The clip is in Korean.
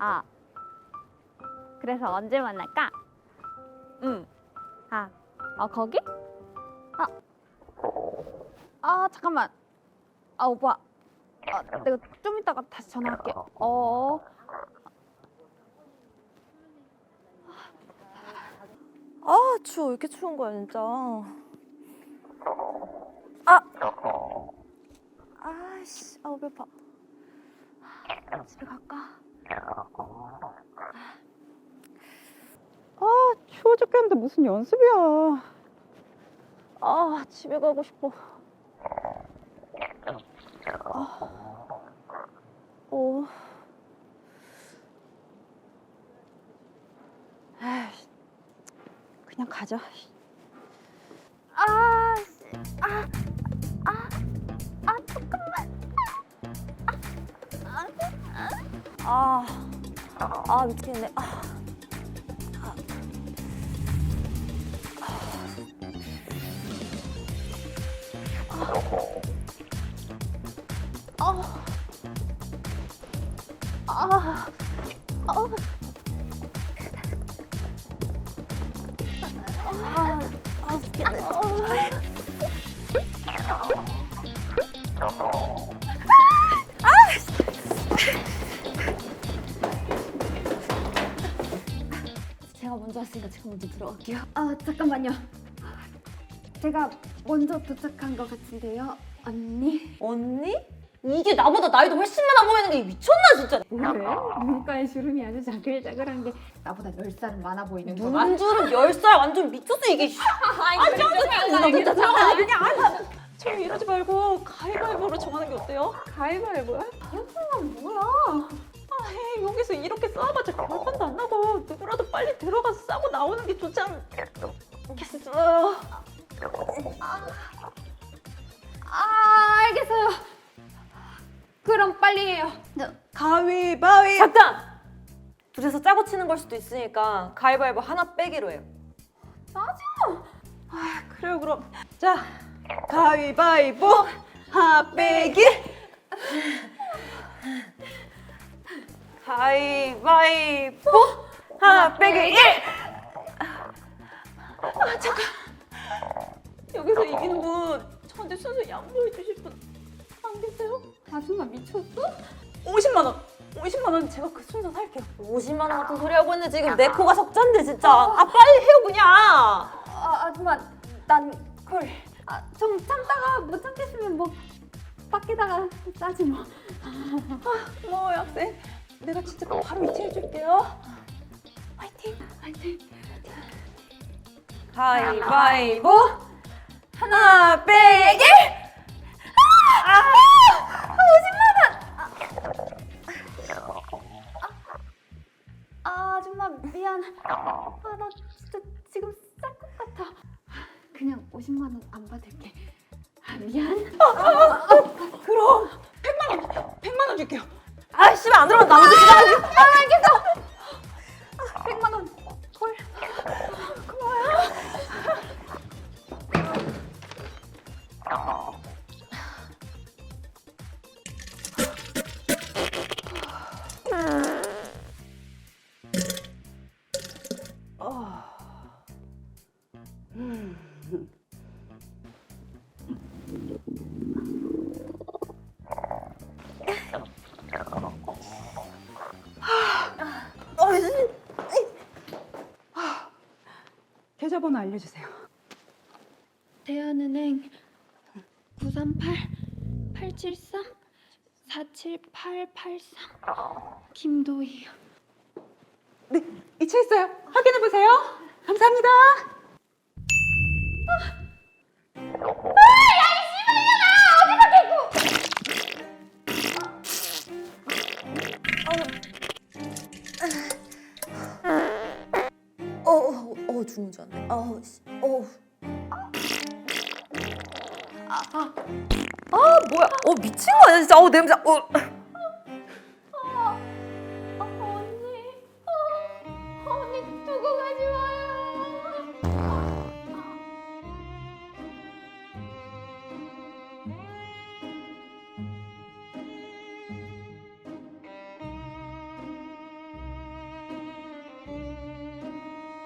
아. 그래서 언제 만날까? 응. 아, 어 거기? 아, 아 잠깐만. 아 오빠, 아, 내가 좀 이따가 다시 전화할게. 어. 아 추워 왜 이렇게 추운 거야 진짜. 아. 아씨 아우 배파. 집에 갈까? 아 추워 죽겠는데 무슨 연습이야. 아 집에 가고 싶어. 어. 에이, 그냥 가자. 아. 아 미치겠네. 아. 아, 어. 아, 아 미치겠네. 제 가 먼저 왔으니까 제가 먼저 들어갈게요. 아 잠깐만요. 제가 먼저 도착한 것 같은데요, 언니. 언니? 이게 나보다 나이도 훨씬 많아 보이는 게 미쳤나 진짜. 뭐래? 눈가에 주름이 아주 자글자글한 게 나보다 열 살은 많아 보이는 거만. 눈주름 10살 완전 미쳤어 이게. 아니, 누나 진짜 들어가 그냥. 저희 이러지 말고 가위바위보로 정하는 게 어때요? 가위바위보야? 이거는 뭐야? 아, 에이, 여기서 이렇게 싸워봤자 결판도 안 나고 누구라도 빨리 들어가서 싸고 나오는 게 좋지 않 겠어? 아, 알겠어요. 그럼 빨리 해요. 가위바위. 잠깐. 둘이서 짜고 치는 걸 수도 있으니까 가위바위보 하나 빼기로 해요. 그래요 그럼. 자 가위바위보 하나 빼기. 가위바위보 하나 빼기 1. 여기서 이기는 분 저한테 순수 양보해 주실 분 안 계세요? 아줌마 미쳤어? 50만 원. 50만 원 제가 그 순서 살게요. 50만 원 같은 소리 하고 있는데 지금 내 코가 석잔데 진짜. 아 빨리 해요 그냥. 아, 아줌마, 난 콜. 아, 좀 참다가 못 참겠으면 뭐 밖에다가 싸지 뭐. 고마워요 학생. 내가 진짜 바로 이체해 줄게요. 화이팅. 화이팅. 가위바위보 하나 빼기. 아, 아줌마 미안. 아, 나 진짜 지금 쌀 것 같아. 그냥 50만 원 안 받을게. 아, 미안. 그럼 안 들어가 나머지 시간. 아, 알겠어. 100만 원. 콜. 계좌번호 알려주세요. 대한은행 938 873 47883 김도희. 네, 이체했어요. 확인해 보세요. 감사합니다. 죽는 줄 알았네. 아, 씨, 어. 아, 아, 아, 뭐야? 어 미친 거 아니야 진짜? 어 냄새. 어.